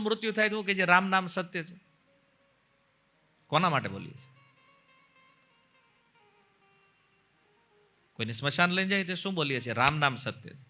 મૃત્યુ થાય તો કે જે રામ નામ સત્ય છે. કોના માટે બોલીએ છીએ? કોઈને સ્મશાન લઈને જાય તે શું બોલીએ છીએ? રામ નામ સત્ય છે.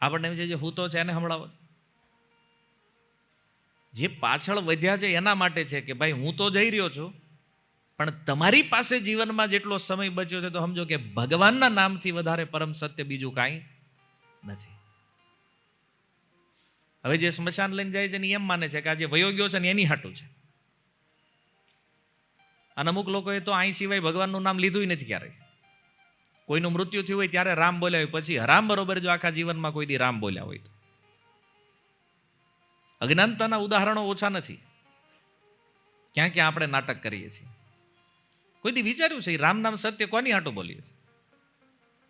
આપણને એમ છે જે હૂતો છે એને સંભળાવો જે પાછળ વધ્યા છે એના માટે છે કે, ભાઈ, હું તો જઈ રહ્યો છું, પણ તમારી પાસે જીવનમાં જેટલો સમય બચ્યો છે, તો સમજો કે ભગવાનના નામથી વધારે પરમ સત્ય બીજું કાંઈ નથી. હવે જે સ્મશાન લઈને જાય છે ને એમ માને છે કે આ જે વયો ગયો છે ને એની હાટું છે. અને અમુક લોકોએ તો અહીં સિવાય ભગવાનનું નામ લીધું નથી ક્યારેય. કોઈનું મૃત્યુ થયું હોય ત્યારે રામ બોલ્યા હોય. પછી હરામ બરોબર જો આખા જીવનમાં કોઈ દી રામ બોલ્યા હોય તો. અજ્ઞાનતાના ઉદાહરણો ઓછા નથી. ક્યાં ક્યાં આપણે નાટક કરીએ છીએ. કોઈ દી વિચાર્યું છે રામ નામ સત્ય કોની હાટું બોલીએ છીએ?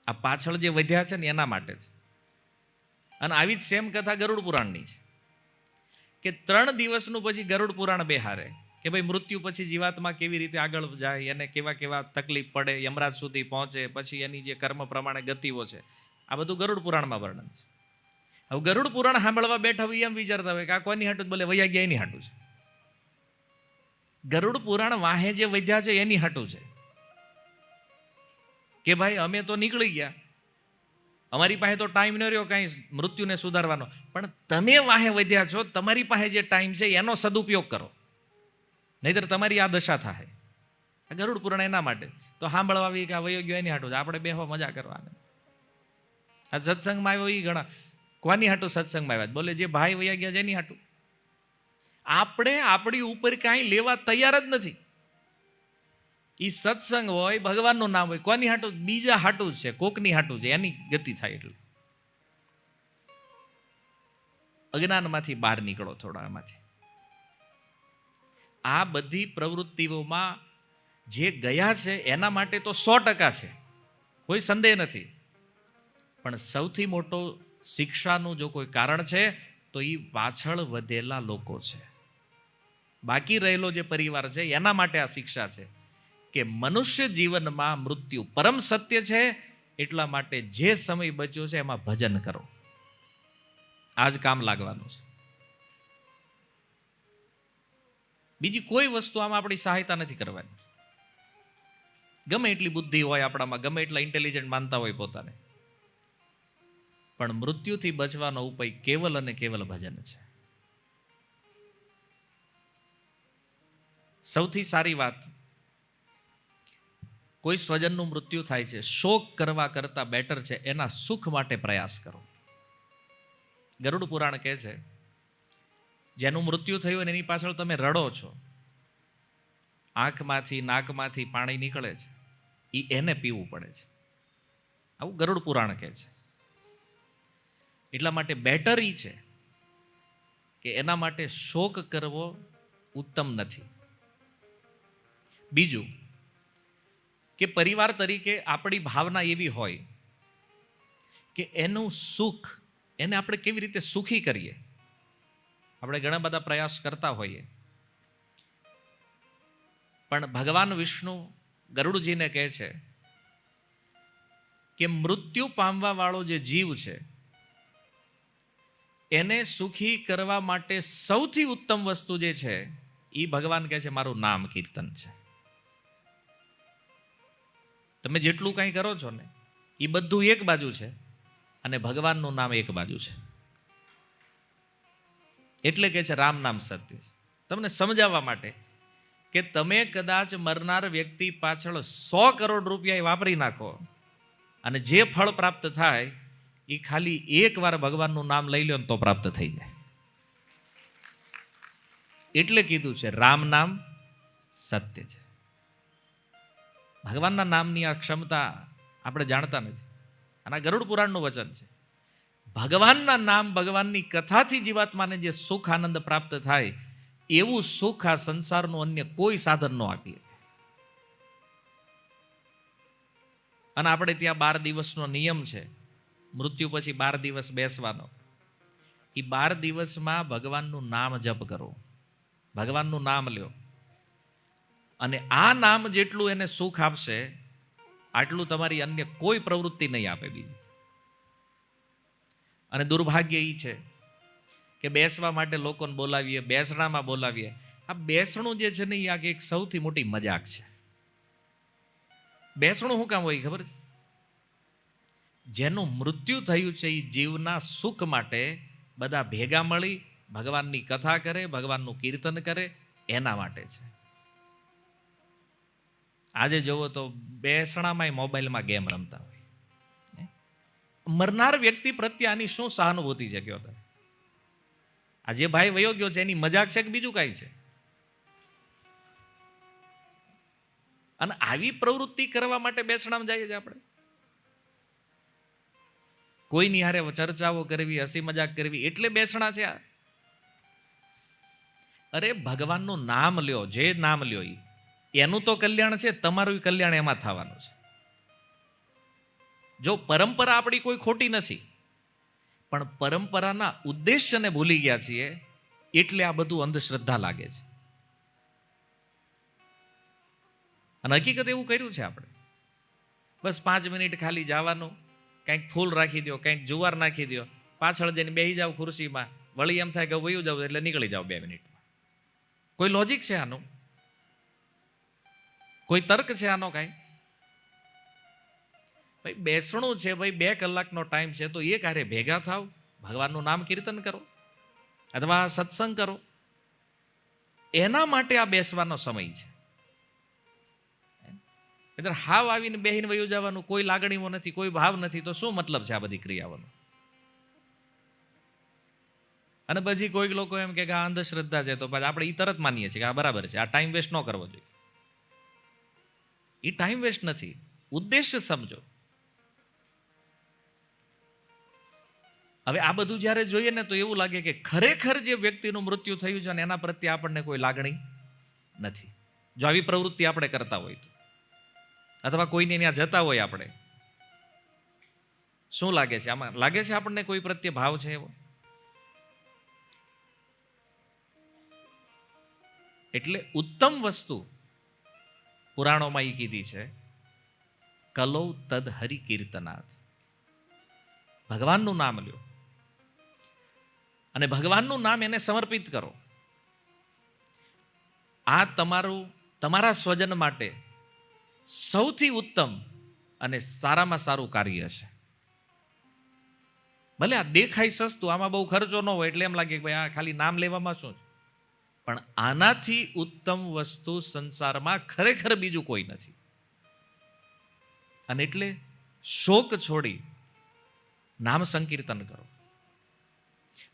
આ પાછળ જે વધ્યા છે ને એના માટે છે. અને આવી જ સેમ કથા ગરુડ પુરાણની છે. કે ત્રણ દિવસનું પછી ગરુડ પુરાણ બેહારે, કે ભાઈ મૃત્યુ પછી જીવાતમાં કેવી રીતે આગળ જાય, એને કેવા કેવા તકલીફ પડે, યમરાજ સુધી પહોંચે, પછી એની જે કર્મ પ્રમાણે ગતિઓ છે, આ બધું ગરુડ પુરાણમાં વર્ણન છે. હવે ગરુડ પુરાણ સાંભળવા બેઠા હોય એમ વિચારતા હોય કે આ કોની હાટું બોલે વૈયા ગયા એની હાટું છે. ગરુડ પુરાણ વાહે જે વધ્યા છે એની હાટું છે. કે ભાઈ અમે તો નીકળી ગયા અમારી પાસે તો ટાઈમ ન રહ્યો કાંઈ મૃત્યુને સુધારવાનો. પણ તમે વાહે વધ્યા છો, તમારી પાસે જે ટાઈમ છે, એનો સદુપયોગ કરો. નહીતર તમારી આ દશા થાય આ ગરુડ પુરાણ એના માટે. તો સાંભળવા આવી કે આ વયો ગયો એની હાટું છે આપણે બેહો મજા કરવાની. આ સત્સંગમાં આવ્યો એ ઘણા. કોની હાટું સત્સંગમાં આવ્યા? બોલે જે ભાઈ વયા ગયા એની હાટું. આપણે આપણી ઉપર કાંઈ લેવા તૈયાર જ નથી. એ સત્સંગ હોય, ભગવાનનું નામ હોય, કોની હાટું બીજા હાટું છે, કોકની હાટું છે, એની ગતિ થાય એટલે. અજ્ઞાનમાંથી બહાર નીકળો થોડા એમાંથી આ બધી પ્રવૃત્તિઓમાં જે ગયા છે, એના માટે તો સો ટકા છે. કોઈ સંદેહ નથી. પણ સૌથી મોટો શિક્ષાનું જો કોઈ કારણ છે, તો એ પાછળ વધેલા લોકો છે. બાકી રહેલો જે પરિવાર છે, એના માટે આ શિક્ષા છે. કે મનુષ્ય જીવનમાં મૃત્યુ પરમ સત્ય છે, એટલા માટે જે સમય બચ્યો છે એમાં ભજન કરો. આજ કામ લાગવાનું છે. બીજી કોઈ વસ્તુ આમાં આપણી સહાયતા નથી કરવાની. ગમે એટલી બુદ્ધિ હોય આપણામાં, ગમે એટલા ઇન્ટેલિજન્ટ માનતા હોય પોતાને. પણ મૃત્યુથી બચવાનો ઉપાય કેવલ અને કેવલ ભજન છે. સૌથી સારી વાત કોઈ સ્વજનનું મૃત્યુ થાય છે, શોક કરવા કરતા બેટર છે, એના સુખ માટે પ્રયાસ કરો. ગરુડ પુરાણ કહે છે, જેનું મૃત્યુ થયું એની પાછળ તમે રડો છો, આંખમાંથી, નાકમાંથી પાણી નીકળે છે એ એને પીવું પડે છે. આવું ગરુડ પુરાણ કહે છે. એટલા માટે બેટર ઈ છે કે એના માટે શોક કરવો ઉત્તમ નથી. બીજું કે પરિવાર તરીકે આપણી ભાવના એવી હોય કે એનું સુખ, એને આપણે કેવી રીતે સુખી કરીએ? આપણે ઘણા બધા પ્રયાસ કરતા હોઈએ. પણ ભગવાન વિષ્ણુ ગરુડજીને કહે છે કે મૃત્યુ પામવાવાળો જે જીવ છે, એને સુખી કરવા માટે સૌથી ઉત્તમ વસ્તુ જે છે એ ભગવાન કહે છે મારું નામ કીર્તન છે. તમે જેટલું કાંઈ કરો છો ને, એ બધું એક બાજુ છે અને ભગવાનનું નામ એક બાજુ છે. એટલે કે છે રામ નામ સત્ય તમને સમજાવવા માટે કે તમે કદાચ મરનાર વ્યક્તિ પાછળ સો કરોડ રૂપિયા વાપરી નાખો અને જે ફળ પ્રાપ્ત થાય એ ખાલી એક વાર ભગવાનનું નામ લઈ લો તો પ્રાપ્ત થઈ જાય. એટલે કીધું છે રામ નામ સત્ય છે. ભગવાનના નામની આ ક્ષમતા આપણે જાણતા નથી. અને ગરુડ પુરાણનું વચન છે. ભગવાનના નામ ભગવાનની કથાથી જીવાત્માને જે સુખ આનંદ પ્રાપ્ત થાય, એવું સુખ આ સંસારનું અન્ય કોઈ સાધન ન આપીએ. અને આપણે ત્યાં બાર દિવસનો નિયમ છે. મૃત્યુ પછી બાર દિવસ બેસવાનો. એ બાર દિવસમાં ભગવાનનું નામ જપ કરો. ભગવાનનું નામ લ્યો. અને આ નામ જેટલું એને સુખ આપશે, આટલું તમારી અન્ય કોઈ પ્રવૃત્તિ નહીં આપે બીજી. અને દુર્ભાગ્ય એ છે કે બેસવા માટે લોકોને બોલાવીએ, બેસણામાં બોલાવીએ. આ બેસણું જે છે ને એ આ એક સૌથી મોટી મજાક છે. બેસણું શું કામ હોય ખબર છે? જેનું મૃત્યુ થયું છે એ જીવના સુખ માટે બધા ભેગા મળી ભગવાનની કથા કરે, ભગવાનનું કીર્તન કરે, એના માટે છે. આજે જોવો તો બેસણામાં મોબાઈલમાં ગેમ રમતા હોય. મરનાર વ્યક્તિ પ્રત્યે આની શું સહાનુભૂતિ છે કયો તમે? આ જે ભાઈ વયો ગયો છે, એની મજાક છે કે બીજું કાંઈ છે? અને આવી પ્રવૃત્તિ કરવા માટે બેસણામાં જઈએ છીએ આપણે? કોઈની હારે ચર્ચાઓ કરવી, હસી મજાક કરવી, એટલે બેસણા છે આ. અરે, ભગવાનનું નામ લ્યો, જે નામ લ્યો ઈ. એનું તો કલ્યાણ છે, તમારું કલ્યાણ એમાં થવાનું છે. જો પરંપરા આપણી કોઈ ખોટી નથી, પણ પરંપરાના ઉદ્દેશ્યને ભૂલી ગયા છીએ, એટલે આ બધું અંધશ્રદ્ધા લાગે છે. અને હકીકત એવું કર્યું છે આપણે. બસ પાંચ મિનિટ ખાલી જવાનું, કંઈક ફૂલ રાખી દો કંઈક જુવાર નાખી દો પાછળ જઈને બેસી જાવ ખુરશીમાં, વળી એમ થાય કે વયું જાવ એટલે નીકળી જાવ બે મિનિટમાં. કોઈ લોજિક છે આનું? કોઈ તર્ક છે આનો કાંઈ? ભાઈ, બેસણું છે ભાઈ, બે કલાકનો ટાઈમ છે, તો એક હારે ભેગા થાવ, ભગવાનનું નામ કીર્તન કરો, અથવા સત્સંગ કરો. એના માટે આ બેસવાનો સમય છે. એટલે હાવ આવીને બેહીને વયું જવાનું, કોઈ લાગણીઓ નથી, કોઈ ભાવ નથી, તો શું મતલબ છે આ બધી ક્રિયાઓનો? અને પછી કોઈક લોકો એમ કે આ અંધશ્રદ્ધા છે, તો પછી આપણે એ તરત માનીએ છીએ કે આ બરાબર છે, આ ટાઈમ વેસ્ટ ન કરવો જોઈએ. એ ટાઈમ વેસ્ટ નથી. ઉદ્દેશ્ય સમજો. હવે આ બધું જ્યારે જોઈએ ને તો એવું લાગે કે ખરેખર જે વ્યક્તિનું મૃત્યુ થયું છે અને એના પ્રત્યે આપણને કોઈ લાગણી નથી. જો આવી પ્રવૃત્તિ આપણે કરતા હોય તો. અથવા કોઈને ત્યાં જતા હોય આપણે. શું લાગે છે? આમાં લાગે છે આપણને કોઈ પ્રત્યે ભાવ છે એવો? એટલે ઉત્તમ વસ્તુ પુરાણોમાં એ કીધી છે, કલૌ તદ હરિ કીર્તનાથ. ભગવાનનું નામ લ્યો. અને ભગવાનનું નામ એને સમર્પિત કરો. આ તમારું, તમારા સ્વજન માટે સૌથી ઉત્તમ અને સારામાં સારું કાર્ય છે. ભલે આ દેખાય સસ્તું, આમાં બહુ ખર્ચો ન હોય, એટલે એમ લાગે કે ભાઈ આ ખાલી નામ લેવામાં શું છે? પણ આનાથી ઉત્તમ વસ્તુ સંસારમાં ખરેખર બીજું કોઈ નથી. અને એટલે શોક છોડી નામ સંકીર્તન કરો.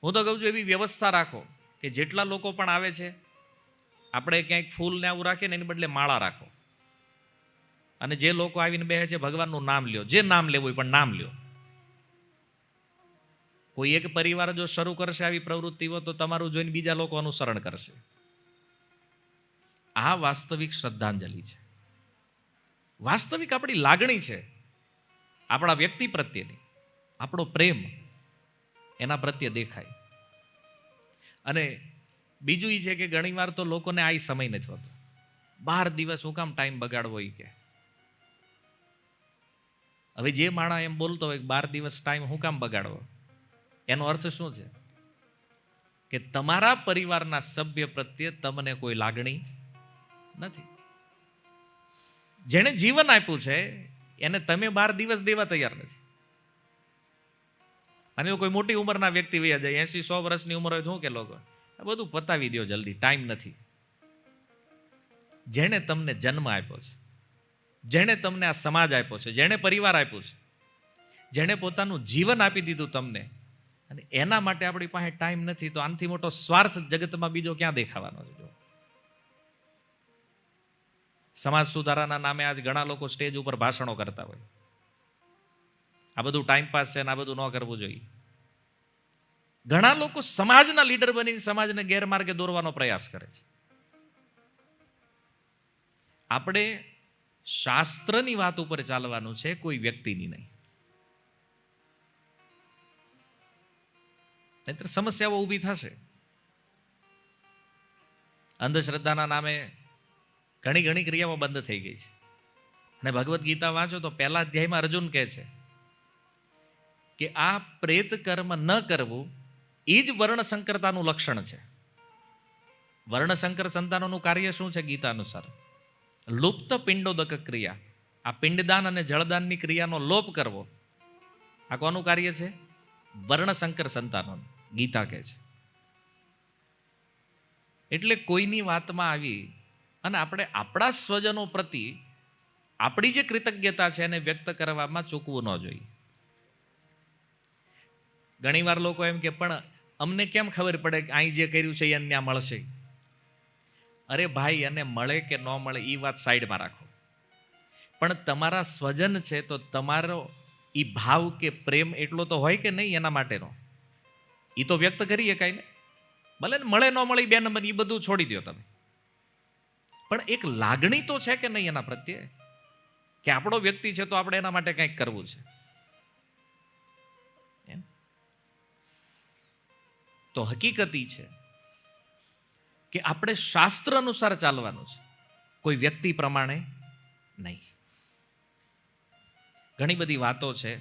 હું તો કહું છું એવી વ્યવસ્થા રાખો કે જેટલા લોકો પણ આવે છે, આપણે ક્યાંક ફૂલ ને આવું રાખીએ ને એની બદલે માળા રાખો. અને જે લોકો આવીને બેસે છે, ભગવાનનું નામ લ્યો. જે નામ લેવું હોય પણ નામ લ્યો. કોઈ એક પરિવાર જો શરૂ કરશે આવી પ્રવૃત્તિઓ તો તમારું જોઈને બીજા લોકો અનુસરણ કરશે. આ વાસ્તવિક શ્રદ્ધાંજલિ છે. વાસ્તવિક આપણી લાગણી છે. આપણા વ્યક્તિ પ્રત્યેની. આપણો પ્રેમ એના પ્રત્યે દેખાય. અને બીજું એ છે કે ઘણીવાર તો લોકોને આ સમય નથી હોતો. બાર દિવસ હું કામ ટાઈમ બગાડવો એ કે. હવે જે માણા એમ બોલતો હોય બાર દિવસ ટાઈમ હું કામ બગાડવો. એનો અર્થ શું છે? કે તમારા પરિવારના સભ્ય પ્રત્યે તમને કોઈ લાગણી નથી. જેણે જીવન આપ્યું છે, એને તમે બાર દિવસ દેવા તૈયાર નથી. અને કોઈ મોટી ઉંમરના વ્યક્તિ વયા જાય એસી સો વર્ષની ઉંમર હોય શું કે લોકો બધું પતાવી દો જલ્દી, ટાઈમ નથી. જેણે તમને જન્મ આપ્યો છે, જેણે તમને આ સમાજ આપ્યો છે, જેણે પરિવાર આપ્યો છે, જેણે પોતાનું જીવન આપી દીધું તમને અને એના માટે આપણી પાસે ટાઈમ નથી, તો આનાથી મોટો સ્વાર્થ જગતમાં બીજો ક્યાં દેખાવાનો છે સમાજ સુધારાના નામે આજ ઘણા લોકો સ્ટેજ ઉપર ભાષણો કરતા હોય. આ બધું ટાઈમ પાસ છે ને આ બધું ન કરવું જોઈએ. ઘણા લોકો સમાજના લીડર બનીને સમાજને ગેરમાર્ગે દોરવાનો પ્રયાસ કરે છે. આપણે શાસ્ત્રની વાત ઉપર ચાલવાનું છે, કોઈ વ્યક્તિની નહીં. નહીતર સમસ્યાઓ ઊભી થશે. અંધશ્રદ્ધાના નામે ઘણી ઘણી ક્રિયાઓ બંધ થઈ ગઈ છે. અને ભગવદ્ ગીતા વાંચો તો પહેલા અધ્યાયમાં અર્જુન કહે છે કે આ પ્રેત કર્મ ન કરવું એ જ વર્ણસંકરતાનું લક્ષણ છે. વર્ણશંકર સંતાનોનું કાર્ય શું છે ગીતા અનુસાર? લુપ્ત પિંડોદક ક્રિયા. આ પિંડદાન અને જળદાનની ક્રિયાનો લોપ કરવો. આ કોનું કાર્ય છે? વર્ણશંકર સંતાનોનું. ગીતા કહે છે. એટલે કોઈની વાતમાં આવી અને આપણે આપણા સ્વજનો પ્રતિ આપણી જે કૃતજ્ઞતા છે એને વ્યક્ત કરવામાં ચૂકવું ન જોઈએ. ઘણીવાર લોકો એમ કે, પણ અમને કેમ ખબર પડે કે અહીં જે કર્યું છે એ અન્ય મળશે? અરે ભાઈ એને મળે કે ન મળે એ વાત સાઈડમાં રાખો. પણ તમારા સ્વજન છે તો તમારો એ ભાવ કે પ્રેમ એટલો તો હોય કે નહીં એના માટેનો? એ તો વ્યક્ત કરીએ કાંઈ ને. ભલે ને મળે ન મળે બે નંબર એ બધું છોડી દો તમે. પણ એક લાગણી તો છે કે નહીં એના પ્રત્યે? કે આપણો વ્યક્તિ છે તો આપણે એના માટે કંઈક કરવું છે? તો હકીકત ઈ છે કે આપણે શાસ્ત્ર અનુસાર ચાલવાનું છે. કોઈ વ્યક્તિ પ્રમાણે નહીં. ઘણી બધી વાતો છે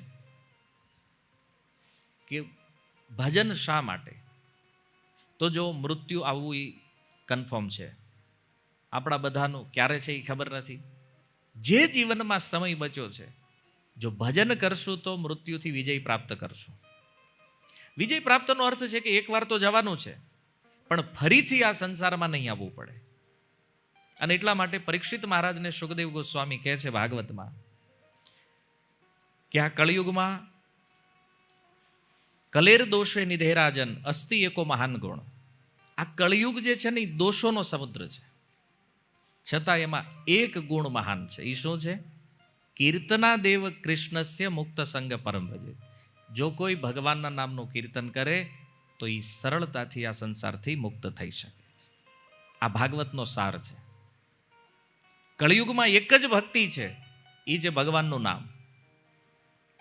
કે ભજન શા માટે? તો જો મૃત્યુ આવવું એ કન્ફર્મ છે. આપણા બધાનું ક્યારે છે એ ખબર નથી. જે જીવનમાં સમય બચ્યો છે, જો ભજન કરશું તો મૃત્યુથી વિજય પ્રાપ્ત કરશું. વિજય પ્રાપ્તનો અર્થ છે કે એકવાર તો જવાનું છે, પણ ફરીથી આ સંસારમાં નહીં આવવું પડે. અને એટલા માટે પરીક્ષિત મહારાજને સુખદેવ ગોસ્વામી કહે છે ભાગવતમાં કે આ કળિયુગમાં કલેર દોષે નિધેરાજન, અસ્તિ એકો મહાન ગુણ. આ કળિયુગ જે છે ને, એ દોષોનો સમુદ્ર છે. છતાં એમાં એક ગુણ મહાન છે. એ શું છે? કીર્તના દેવ કૃષ્ણસ્ય મુક્ત સંગ પરમ ભજે. જો કોઈ ભગવાનના નામનું કીર્તન કરે, તો એ સરળતાથી આ સંસારથી મુક્ત થઈ શકે આ ભાગવતનો સાર છે. કળિયુગમાં એક જ ભક્તિ છે. એ જે ભગવાનનું નામ.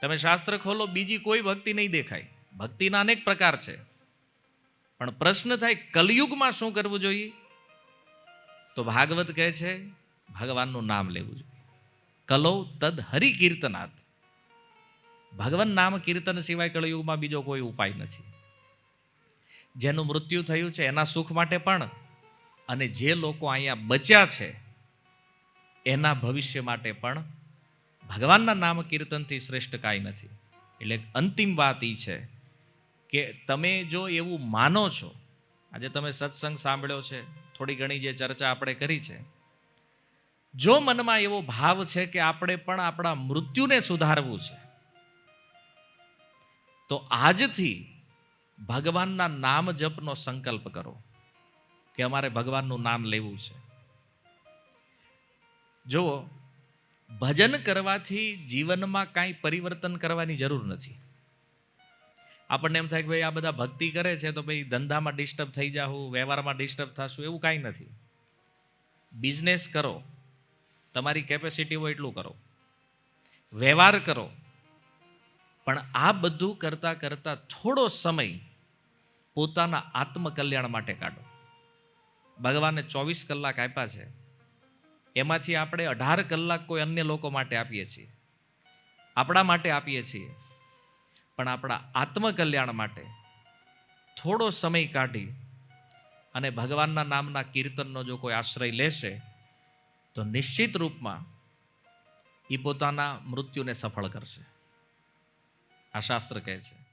તમે શાસ્ત્ર ખોલો, બીજી કોઈ ભક્તિ નહીં દેખાય. ભક્તિના અનેક પ્રકાર છે. પણ પ્રશ્ન થાય, કલયુગમાં શું કરવું જોઈએ? તો ભાગવત કહે છે, ભગવાનનું નામ લેવું જોઈએ. કલો તદ હરિ કીર્તનાથ ભગવાન નામ કીર્તન સિવાય કળયુગમાં બીજો કોઈ ઉપાય નથી. જેનું મૃત્યુ થયું છે, એના સુખ માટે પણ, અને જે લોકો અહીંયા બચ્યા છે, એના ભવિષ્ય માટે પણ ભગવાનના નામ કીર્તનથી શ્રેષ્ઠ કાંઈ નથી. એટલે અંતિમ વાત એ છે કે તમે જો એવું માનો છો, આજે તમે સત્સંગ સાંભળ્યો છે, થોડી ઘણી જે ચર્ચા આપણે કરી છે, જો મનમાં એવો ભાવ છે કે આપણે પણ આપણા મૃત્યુને સુધારવું છે, તો આજથી ભગવાનના નામ જપનો સંકલ્પ કરો કે અમારે ભગવાનનું નામ લેવું છે. જુઓ, ભજન કરવાથી જીવનમાં કાંઈ પરિવર્તન કરવાની જરૂર નથી. આપણને એમ થાય કે ભાઈ આ બધા ભક્તિ કરે છે તો ભાઈ ધંધામાં ડિસ્ટર્બ થઈ જાવું વ્યવહારમાં ડિસ્ટર્બ થશું, એવું કાંઈ નથી. બિઝનેસ કરો. તમારી કેપેસિટી હોય એટલું કરો. વ્યવહાર કરો. પણ આ બધું કરતાં કરતાં થોડો સમય પોતાના આત્મકલ્યાણ માટે કાઢો. ભગવાને ચોવીસ કલાક આપ્યા છે. એમાંથી આપણે અઢાર કલાક કોઈ અન્ય લોકો માટે આપીએ છીએ. આપણા માટે આપીએ છીએ. પણ આપણા આત્મકલ્યાણ માટે થોડો સમય કાઢી અને ભગવાનના નામના કીર્તનનો જો કોઈ આશ્રય લેશે, તો નિશ્ચિત રૂપમાં એ પોતાના મૃત્યુને સફળ કરશે. આ શાસ્ત્ર કહે છે.